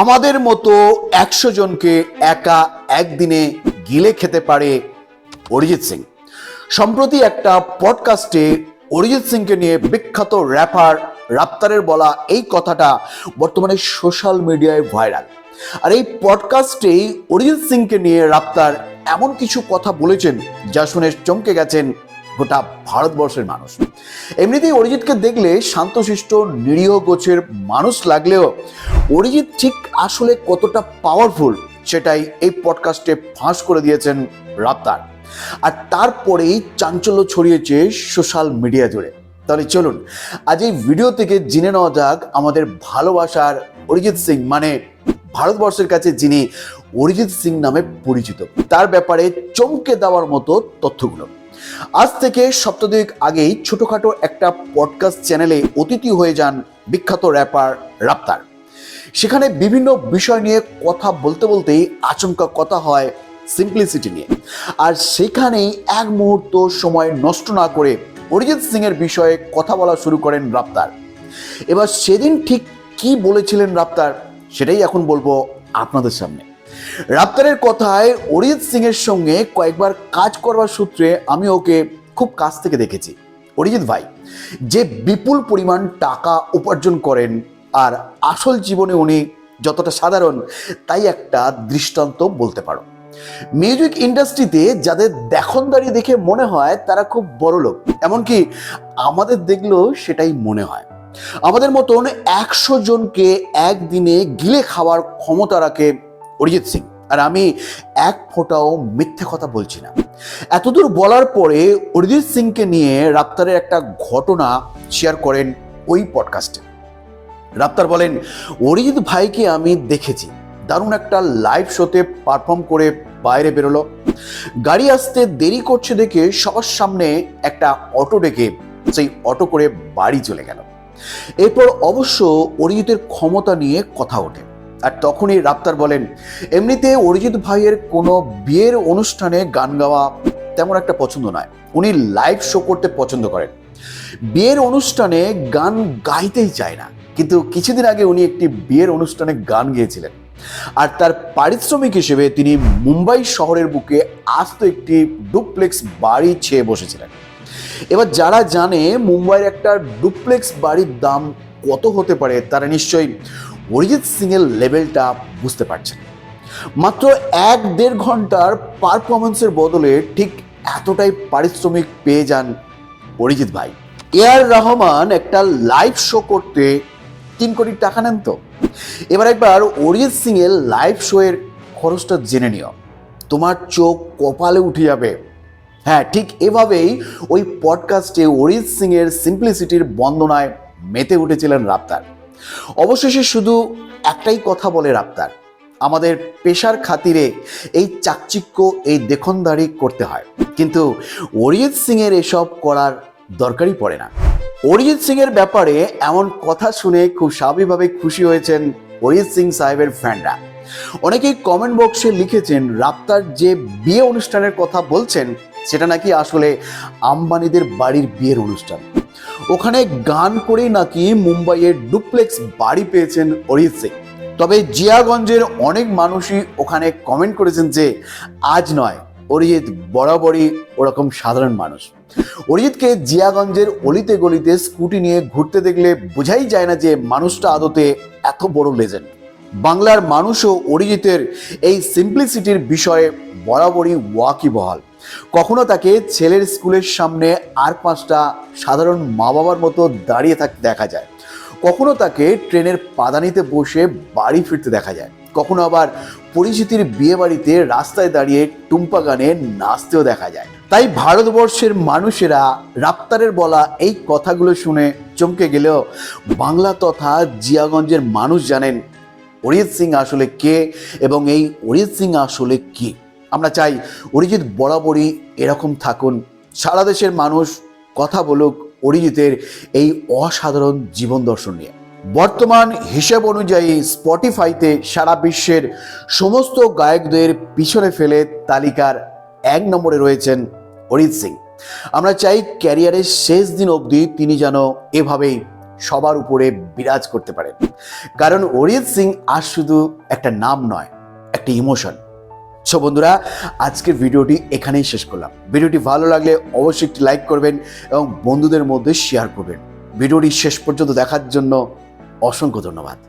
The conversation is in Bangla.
আমাদের মতো একশো জনকে একা একদিনে গিলে খেতে পারে অরিজিৎ সিং। সম্প্রতি একটা পডকাস্টে অরিজিৎ সিংকে নিয়ে বিখ্যাত র্যাপার রাপ্তারের বলা এই কথাটা বর্তমানে সোশ্যাল মিডিয়ায় ভাইরাল। আর এই পডকাস্টেই অরিজিৎ সিংকে নিয়ে রাপ্তার এমন কিছু কথা বলেছেন যা শুনে চমকে গেছেন গোটা ভারতবর্ষের মানুষ। এমনিতেই অরিজিৎকে দেখলে শান্তশিষ্ট, নিরীহ গোছের মানুষ লাগলেও অরিজিৎ ঠিক আসলে কতটা পাওয়ারফুল সেটাই এই পডকাস্টে ফাঁস করে দিয়েছেন রাপ্তার আর তারপরেই চাঞ্চল্য ছড়িয়েছে সোশ্যাল মিডিয়া জুড়ে। তাহলে চলুন, আজ এই ভিডিও থেকে জেনে নেওয়া যাক আমাদের ভালোবাসার অরিজিৎ সিং মানে ভারতবর্ষের কাছে যিনি অরিজিৎ সিং নামে পরিচিত। তার ব্যাপারে চমকে দেওয়ার মতো তথ্যগুলো। আজ থেকে সপ্তাহ আগেই ছোটখাটো একটা পডকাস্ট চ্যানেলে অতিথি হয়ে যান বিখ্যাত র্যাপার রাপ্তার সেখানে বিভিন্ন বিষয় নিয়ে কথা বলতে বলতেই আচমকা কথা হয় সিম্পলিসিটি নিয়ে। আর সেখানেই এক মুহূর্ত সময় নষ্ট না করে অরিজিৎ সিং এর বিষয়ে কথা বলা শুরু করেন রাপ্তার। এবার সেদিন ঠিক কি বলেছিলেন রাপ্তার, সেটাই এখন বলব আপনাদের সামনে। রাপ্তারের কথায় অরিজিৎ সিং এর সঙ্গে কয়েকবার কাজ করবার সূত্রে আমি ওকে খুব কাছ থেকে দেখেছি। অরিজিৎ ভাই, যে বিপুল পরিমাণ টাকা উপার্জন করেন আর আসল জীবনে উনি যতটা সাধারণ, তাই একটা দৃষ্টান্ত বলতে পারো। মিউজিক ইন্ডাস্ট্রিতে যাদের দেখনদারি দেখে মনে হয়, তারা খুব বড় লোক এমনকি আমাদের দেখলেও সেটাই মনে হয়। আমাদের মতন একশো জনকে একদিনে গিলে খাওয়ার ক্ষমতা রাখে অরিজিৎ সিং। আর আমি এক ফোঁটাও মিথ্যে কথা বলছি না। এতদূর বলার পরে অরিজিৎ সিংকে নিয়ে রাপ্তারের একটা ঘটনা শেয়ার করেন ওই পডকাস্টে রাপ্তার বলেন, অরিজিৎ ভাইকে আমি দেখেছি। দারুণ একটা লাইভ শোতে পারফর্ম করে বাইরে বেরোলো। গাড়ি আসতে দেরি করছে দেখে সবার সামনে একটা অটো ডেকে সেই অটো করে বাড়ি চলে গেল। এরপর অবশ্য অরিজিতের ক্ষমতা নিয়ে কথা ওঠে। আর তখনই রাপ্তার বলেন, এমনিতে অরিজিৎ ভাইয়ের কোনো বিয়ের অনুষ্ঠানে গান গাওয়া তেমন একটা পছন্দ নয়। উনি লাইভ শো করতে পছন্দ করেন। বিয়ের অনুষ্ঠানে গান গাইতেই চায় না। কিন্তু কিছুদিন আগে উনি একটি বিয়ের অনুষ্ঠানে গান গেয়েছিলেন। আর তার পারিশ্রমিক হিসেবে তিনি মুম্বাই শহরের বুকে আস্ত একটি ডুপ্লেক্স বাড়ি ছেয়ে বসেছিলেন। এবার যারা জানে মুম্বাইয়ের একটা ডুপ্লেক্স বাড়ির দাম কত হতে পারে, তারা নিশ্চয়ই অরিজিৎ সিং এর লেভেলটা বুঝতে পারছেন। মাত্র এক দেড় ঘণ্টার পারফরমেন্সের বদলে ঠিক এতটাই পারিশ্রমিক পেয়ে যান অরিজিৎ ভাই। এ আর রহমান একটা লাইভ শো করতে তিন কোটি টাকা নেন তো। এবার একবার অরিজিৎ সিং এর লাইভ শো এর খরচটা জেনে নিও। তোমার চোখ কপালে উঠে যাবে। হ্যাঁ ঠিক এভাবেই ওই পডকাস্টে অরিজিৎ সিং এর সিম্পলিসিটির বন্দনায় মেতে উঠেছিলেন রাপ্তার অবশেষে শুধু একটাই কথা বলে রাপ্তার আমাদের পেশার খাতিরে এই চাকচিক্য, এই দেখনদারি করতে হয়। কিন্তু অরিজিৎ সিং এর এসব করার দরকারই পড়ে না। অরিজিৎ সিং এর ব্যাপারে এমন কথা শুনে খুব স্বাভাবিকভাবে খুশি হয়েছেন অরিজিৎ সিং সাহেবের ফ্যানরা। অনেকেই কমেন্ট বক্সে লিখেছেন, রাপ্তার যে বিয়ে অনুষ্ঠানের কথা বলছেন, সেটা নাকি আসলে আম্বানিদের বাড়ির বিয়ের অনুষ্ঠান? ওখানে গান করেই নাকি মুম্বাইয়ের ডুপ্লেক্স বাড়ি পেয়েছেন অরিজিৎ সিং। তবে জিয়াগঞ্জের অনেক মানুষই ওখানে কমেন্ট করেছেন যে, আজ নয়, অরিজিৎ বরাবরই ওরকম সাধারণ মানুষ। অরিজিৎকে জিয়াগঞ্জের অলিতে গলিতে স্কুটি নিয়ে ঘুরতে দেখলে বোঝাই যায় না যে মানুষটা আদতে এত বড় লেজেন্ড বাংলার মানুষও অরিজিতের এই সিম্পলিসিটির বিষয়ে বরাবরই ওয়াকিবহাল। কখনো তাকে ছেলের স্কুলের সামনে আর পাঁচটা সাধারণ মা বাবার মতো দাঁড়িয়ে থাকতে দেখা যায়। কখনো তাকে ট্রেনের পাদানিতে বসে বাড়ি ফিরতে দেখা যায়। কখনো আবার পরিচিতির বিয়ে বাড়িতে রাস্তায় দাঁড়িয়ে টুম্পা গানে নাচতেও দেখা যায়। তাই ভারতবর্ষের মানুষেরা রাপ্তারের বলা এই কথাগুলো শুনে চমকে গেলেও বাংলা তথা জিয়াগঞ্জের মানুষ জানেন অরিজিৎ সিং আসলে কে এবং এই অরিজিৎ সিং আসলে কি। আমরা চাই অরিজিৎ বরাবরই এরকম থাকুন। সারা দেশের মানুষ কথা বলুক অরিজিতের এই অসাধারণ জীবন দর্শন নিয়ে। বর্তমান হিসাব অনুযায়ী স্পটিফাইতে সারা বিশ্বের সমস্ত গায়কদের পিছনে ফেলে তালিকার এক নম্বরে রয়েছেন অরিজিৎ সিং। আমরা চাই ক্যারিয়ারের শেষ দিন অবধি তিনি যেন এভাবেই সবার উপরে বিরাজ করতে পারেন। কারণ অরিজিৎ সিং আর শুধু একটা নাম নয়, একটা ইমোশন। সো বন্ধুরা, আজকের ভিডিওটি এখানেই শেষ করলাম। ভিডিওটি ভালো লাগলে অবশ্যই একটি লাইক করবেন এবং বন্ধুদের মধ্যে শেয়ার করবেন। ভিডিওটি শেষ পর্যন্ত দেখার জন্য অসংখ্য ধন্যবাদ।